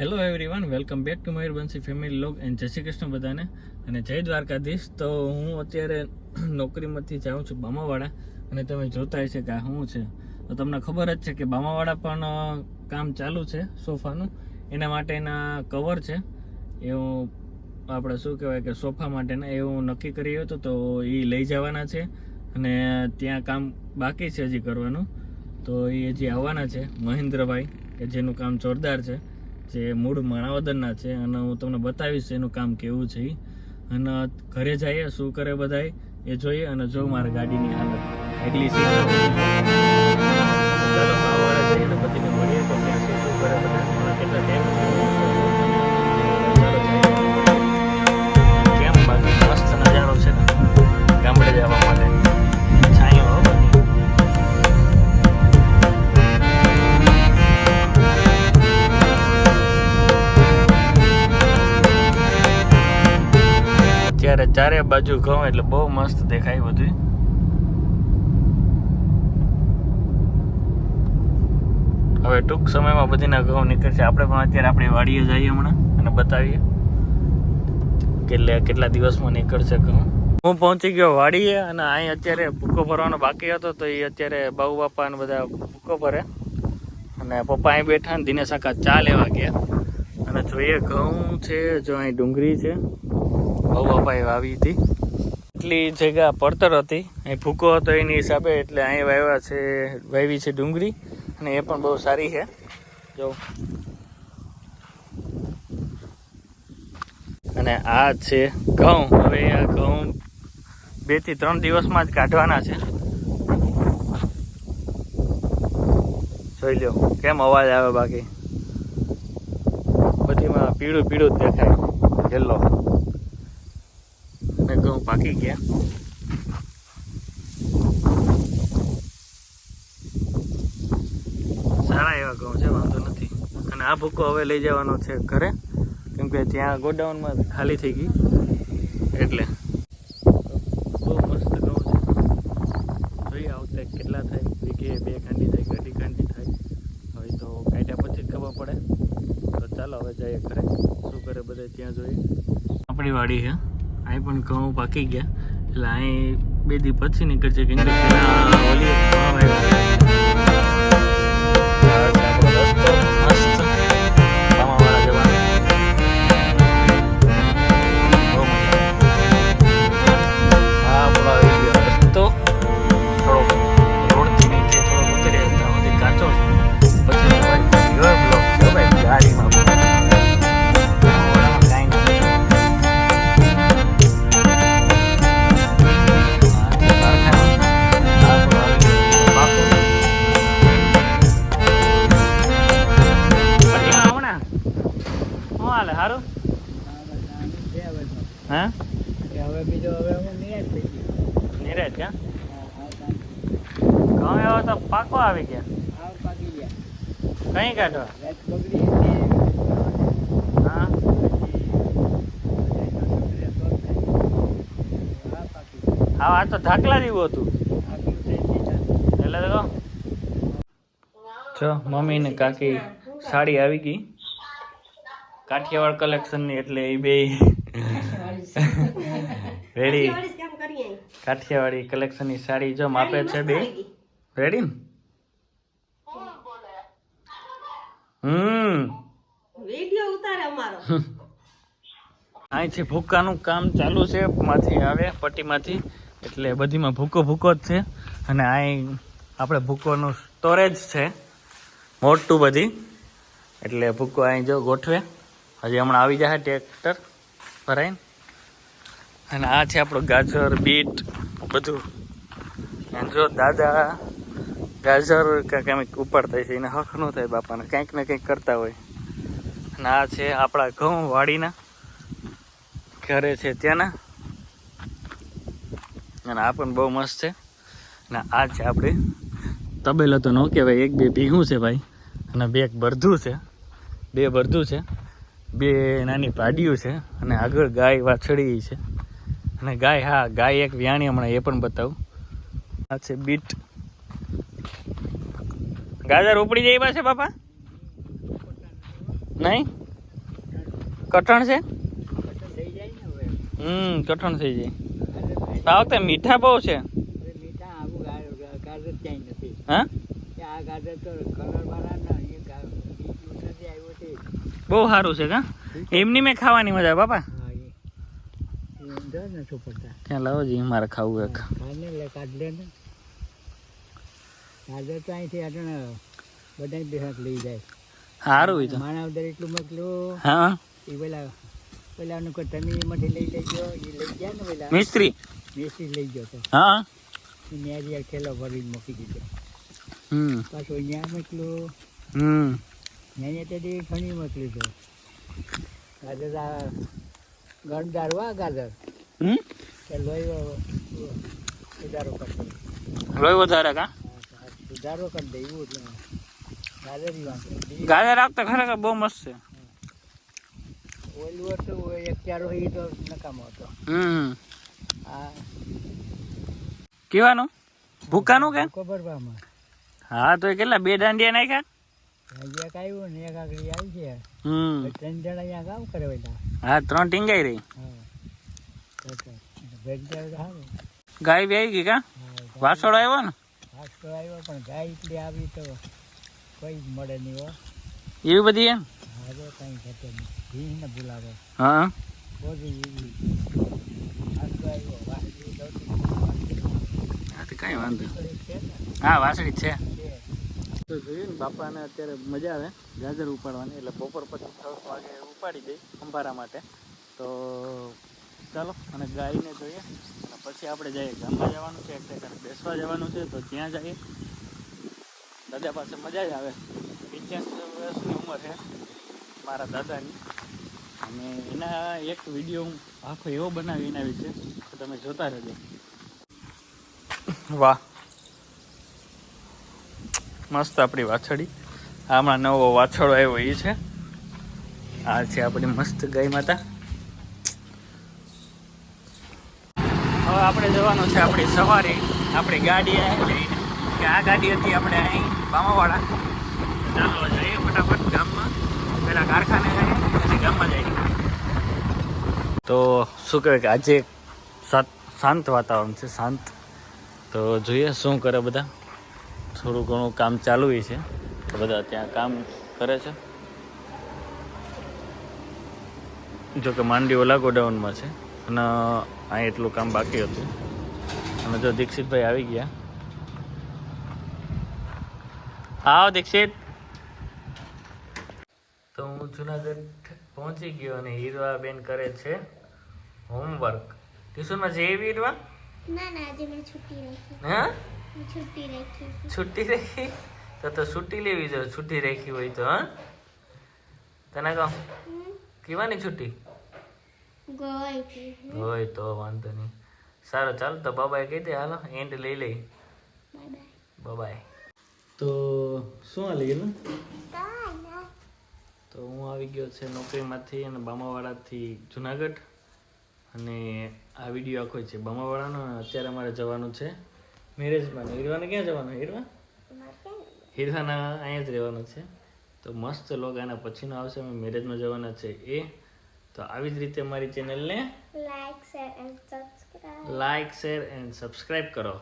Hello everyone welcome back to Mayurbanshi family log and જય શ્રી કૃષ્ણ બધાને. અને જય દ્વારકાધીશ. તો હું અત્યારે નોકરીમાંથી જાઉં છું બામાવાડા. અને તમે જોતા હશે કે આ શું છે. તો તમને ખબર જ છે કે બામાવાડા પણ કામ ચાલુ છે, સોફાનું. એના માટેના કવર છે. એવું આપણે શું કહેવાય કે સોફા માટેના એવું નક્કી કર્યું હતું, તો એ લઈ જવાના છે. અને ત્યાં કામ બાકી છે હજી કરવાનું. તો એ હજી આવવાના છે. મહેન્દ્રભાઈ, કે જેનું કામ જોરદાર છે. જે મૂળ માણાવદરના છે અને હું તમને બતાવીશ એનું કામ કેવું છે અને ઘરે જઈએ, શું કરે બધાય, એ જોઈએ અને જો મારા ગાડીની હાલત એટલી છે. કેટલા ટાઈમ ચારે બાજુ ઘઉં એટલે બહુ મસ્ત દેખાય બધું હવે ટૂંક સમયમાં બધીના ઘઉં નીકળશે. આપણે પણ અત્યારે આપણી વાડીએ જઈએ હમણાં અને બતાવીએ કેટલે કેટલા દિવસમાં નીકળશે ઘઉં. હું પહોંચી ગયો વાડીએ અને અહીં અત્યારે ભૂકો ભરવાનો બાકી હતો તો એ અત્યારે બાબુ બાપા અને બધા ભૂકો ભરે. અને પપ્પા અહીં બેઠા ને દિનેશ આખા ચા લેવા ગયા. અને જોઈએ ઘઉં છે, જો અહીં ડુંગળી છે. બાપાએ વાવી હતી. એટલી જગ્યા પડતર હતી. અહીં ભૂકો હતો એની હિસાબે એટલે અહીં વાવ્યા છે, વાવી છે ડુંગળી અને એ પણ બહુ સારી છે. જો. અને આ છે ઘઉં. હવે આ ઘઉં બેથી ત્રણ દિવસમાં જ કાઢવાના છે. જોઈ લો કેમ અવાજ આવે બાકી? બધીમાં પીળું પીળું જ દેખાય. યલો. અને ઘઉં પાકી ગયા. સારા એવા ઘઉં છે, વાંધો નથી. અને આ ભૂકો હવે લઈ જવાનો છે ઘરે, કેમ કે ત્યાં ગોડાઉનમાં ખાલી થઈ ગઈ. એટલે. બહુ મસ્ત ઘઉં છે. જોઈએ આ વખતે કેટલા થાય વીઘે બે ખાંડી થાય, કે અઢી ખાંડી થાય. હવે તો કાઢ્યા પછી જ ખબર પડે. તો ચાલો હવે જઈએ ઘરે. શું કરે બધે ત્યાં જોઈએ. આપણી વાડી છે. અહીં પણ ઘઉં પાકી ગયા. એટલે અહીં બે દી પછી નીકળશે કેમ કે હવે બીજો હવે હું નિરાશ થઈ ગયો. ક્યાં ઘઉં તો પાકો આવી ગયા. પાકી ગયા. કઈ કાઢવા રાત બગડી હા. આ તો ધાકલા જેવું હતું. એટલે તો જો મમ્મી ને કાકી સાડી આવી ગઈ. કાઠિયાવાડ કલેક્શનની એટલે એ બે રેડી કાઠિયાવાડી કલેક્શનની સાડી જો માપે છે બે. રેડી ને હમ. વિડિયો ઉતારે અમારો. અહીંથી ભૂકાનું કામ ચાલુ છે માંથી આવે પટ્ટીમાંથી. એટલે બધીમાં ભૂકો ભૂકો જ છે. અને અહીં આપણે ભૂકોનું સ્ટોરેજ છે મોટું બધી. એટલે ભૂકો અહીં જો ગોઠવે. હજી હમણાં આવી જશે ટ્રેક્ટર ભરાઈને. અને આ છે આપણું ગાજર, બીટ, બધું. અને જો દાદા, ગાજર કાંઈક ઉપાડતા છે, એને હક ન થાય બાપાને કંઈક ને કંઈક કરતા હોય. અને આ છે આપણા ઘઉં વાડીના ઘરે છે ત્યાંના. અને આ પણ બહુ મસ્ત છે. અને આ છે આપણે તબેલો તો ન કહેવાય, એક બે ભીહું છે ભાઈ, અને બે એક બરધું છે. બે બરધું છે, બે નાની પાડીયું છે, અને આગળ ગાય વાછડી છે. અને ગાય, હા, ગાય એક વ્યાણી હમણાં એ પણ બતાવું. આ છે બીટ. ગાજર ઉપડી જાય છે બાપા? નહીં? કઠણ છે? હમ, કઠણ થઈ જાય. આ વખતે મીઠા બહુ છે. બહુ સારું છે કા? એમની મેં ખાવાની મજા, બાપા. ત્યાં લાવો જી મારે ખાવું એક સારું તો માણાવદર એટલું મોકલું. હા? એ પેલા પેલાનું તમે એમાંથી લઈ ગયો એ લઈ ગયા ને પેલા. મિસ્ત્રી? મિસ્ત્રી લઈ ગયો તો. હા? ન્યારી ખેલો ભરીને મૂકી દીધો. હમ. પાછું અહીંયા મોકલું. હમ. અહીંયા તેથી ઘણી મોકલી દો ગાજર આ ગણદાર વા ગાજર. હમ? કે લોહી સુધારો કરતો લોહી વધારે કા? સુધારો કરી દે એવું એટલે ગાજર નહીં. ગાજર આપતા ખરેખર બહુ મસ્ત છે. ઓલું હતું એક ચારો એ તો નકામો હતો. હમ. આ કેવાનું? ભૂકાનું કે? કોબરવામાં હા તો કેટલા બે દાંડિયા નાખ્યા? એક આવ્યું ને એક આગળ આવી છે. હમ. ત્રણ જણા અહીંયા કામ કરે હા ત્રણ ટીંગાઈ રહી. હા. તો તો. તો ગાય બી આવી ગઈ કા? હા, આવ્યો ને? ઘાસ આવ્યો પણ ગાય એટલી આવી તો કોઈ જ મળે નહીં હો. એવી બધી એમ? હવે કંઈ ઘટે નહીં. ભીને બોલાવે. હા. હા તો કાંઈ વાંધો હા વાસળી છે. તે જોઈએ ને, બાપાને અત્યારે મજા આવે, ગાજર ઉપાડવાની, એટલે બપોર પછી છ વાગે ઉપાડી દઈ અંબારા માટે. તો ચાલો, અને ગાયને જોઈએ, અને પછી આપણે જઈએ. ગામમાં જવાનું છે, એટલે કાંઈ બેસવા જવાનું છે, તો ત્યાં જઈએ. દાદા પાસે મજા જ આવે. પંચ્યાસી વર્ષની ઉંમર છે મારા દાદાની. અને એના એક વીડિયો હું આખો એવો બનાવી એના વિશે તમે જોતા રહેજો. વાહ. મસ્ત આપણી વાછડી. હમણાં નવો વાછડો આવ્યો એ છે. આ છે આપણી મસ્ત ગાય માતા. હવે આપણે જવાનું છે આપણી સવારે. આપણી ગાડી આવી કે આ ગાડી હતી આપણે અહીં બામાવાળા ચાલો જઈએ ફટાફટ ગામમાં. પહેલાં કારખાને જઈએ પછી ગામમાં જઈએ. તો શું કહેવાય કે આજે શાંત વાતાવરણ છે, શાંત. તો જોઈએ શું કરે બધા. થોડું ઘણું કામ ચાલુ છે. બધા ત્યાં કામ કરે છે. જો કે માંડી ઓલા ગોડાઉનમાં છે. અને અહીં એટલું કામ બાકી હતું. અને જો દીક્ષિતભાઈ આવી ગયા. આવો દીક્ષિત. તો હું જુનાગઢ પહોંચી ગયો અને હીરવા બેન કરે છે હોમવર્ક ટ્યુશનમાં જઈ હીરવા ના ના આજે મેં છુટ્ટી રાખી. હા? મેં છુટ્ટી રાખી છુટ્ટી રાખી? તો તો છૂટી લેવી જો છુટ્ટી રાખી હોય તો હા? તને કહો? કેવાની છૂટી? હોય તો વાંધો નહીં. સારું ચાલો તો બાબાએ કહી દે હાલો એન્ડ લઈ લઈ. બાય બાય તો શું હાલી ગયેલું તો હું આવી ગયો છે નોકરીમાંથી અને બામાવાડાથી જુનાગઢ. અને આ વીડિયો આખો છે બામાવાડાનો અત્યારે અમારે જવાનું છે. મેરેજમાં હીરવાને ક્યાં જવાનું? હીરવા? હીરવાના અહીંયા જ રહેવાનું છે. તો મસ્ત લોગ આના પછીનો આવશે. અમે મેરેજમાં જવાના છે એ. તો આવી જ રીતે મારી ચેનલને like share and subscribe like share and subscribe કરો.